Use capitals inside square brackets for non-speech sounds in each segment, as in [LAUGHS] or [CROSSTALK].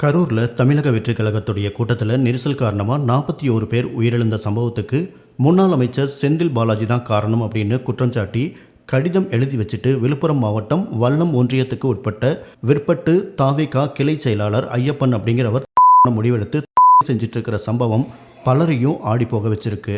கரூரில் தமிழக வெற்றி கழகத்துடைய கூட்டத்தில் நெரிசல் காரணமாக நாற்பத்தி ஒரு பேர் உயிரிழந்த சம்பவத்துக்கு முன்னாள் அமைச்சர் செந்தில் பாலாஜி தான் காரணம் அப்படின்னு குற்றம் சாட்டி கடிதம் எழுதி வச்சுட்டு விழுப்புரம் மாவட்டம் வல்லம் ஒன்றியத்துக்கு உட்பட்ட விற்பட்டு தாவேகா கிளை செயலாளர் ஐயப்பன் அப்படிங்கிறவர் [LAUGHS] முடிவெடுத்து [LAUGHS] செஞ்சிட்ருக்கிற சம்பவம் பலரையும் ஆடி போக வச்சிருக்கு.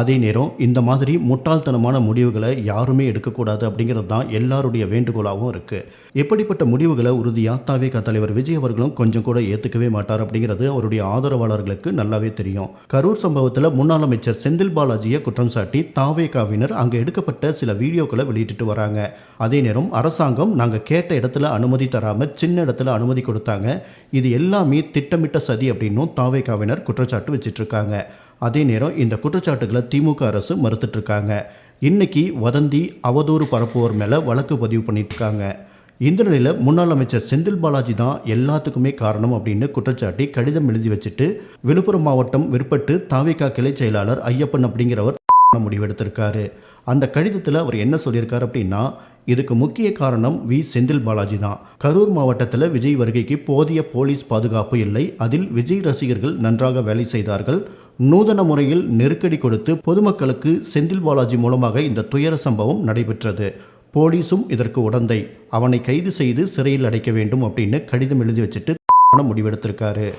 அதே நேரம் இந்த மாதிரி முட்டாள்தனமான முடிவுகளை யாருமே எடுக்கக்கூடாது அப்படிங்கிறது தான் எல்லாருடைய வேண்டுகோளாகவும் இருக்குது எப்படிப்பட்ட முடிவுகளை உறுதியாக தாவேக தலைவர் விஜய் அவர்களும் கொஞ்சம் கூட ஏற்றுக்கவே மாட்டார் அப்படிங்கிறது அவருடைய ஆதரவாளர்களுக்கு நல்லாவே தெரியும். கரூர் சம்பவத்தில் முன்னாள் அமைச்சர் செந்தில் பாலாஜியை குற்றம் சாட்டி தாவேகாவினர் அங்கே எடுக்கப்பட்ட சில வீடியோக்களை வெளியிட்டுட்டு வராங்க. அதே நேரம் அரசாங்கம் நாங்கள் கேட்ட இடத்துல அனுமதி தராமல் சின்ன இடத்துல அனுமதி கொடுத்தாங்க. இது எல்லாமே திட்டமிட்ட சதி அப்படின்னும் தாவேகாவினர் குற்றச்சாட்டு வச்சிட்ருக்காங்க அதே நேரம் இந்த குற்றச்சாட்டுகளை திமுக அரசு மறுத்துட்டு இருக்காங்க இன்னைக்கு வதந்தி அவதூறு பரப்புவோர் மேலே வழக்கு பதிவு பண்ணிட்டு இருக்காங்க இந்த நிலையில் முன்னாள் அமைச்சர் செந்தில் பாலாஜி தான் எல்லாத்துக்குமே காரணம் அப்படின்னு குற்றச்சாட்டி கடிதம் எழுதி வச்சுட்டு விழுப்புரம் மாவட்டம் விற்பட்டு தாவிகா கிளை செயலாளர் ஐயப்பன் அப்படிங்கிறவர் [LAUGHS] முடிவெடுத்திருக்காரு. அந்த கடிதத்தில் அவர் என்ன சொல்லியிருக்காரு அப்படின்னா இதுக்கு முக்கிய காரணம் வி. செந்தில் பாலாஜி தான். கரூர் மாவட்டத்தில் விஜய் வருகைக்கு போதிய போலீஸ் பாதுகாப்பு இல்லை. அதில் விஜய் ரசிகர்கள் நன்றாக வேலை செய்தார்கள். நூதன முறையில் நெருக்கடி கொடுத்து பொதுமக்களுக்கு செந்தில் பாலாஜி மூலமாக இந்த துயர சம்பவம் நடைபெற்றது. போலீஸும் இதற்கு உடந்தை. அவனை கைது செய்து சிறையில் அடைக்க வேண்டும் அப்படின்னு கடிதம் எழுதி வச்சுட்டு [LAUGHS] முடிவெடுத்திருக்காரு.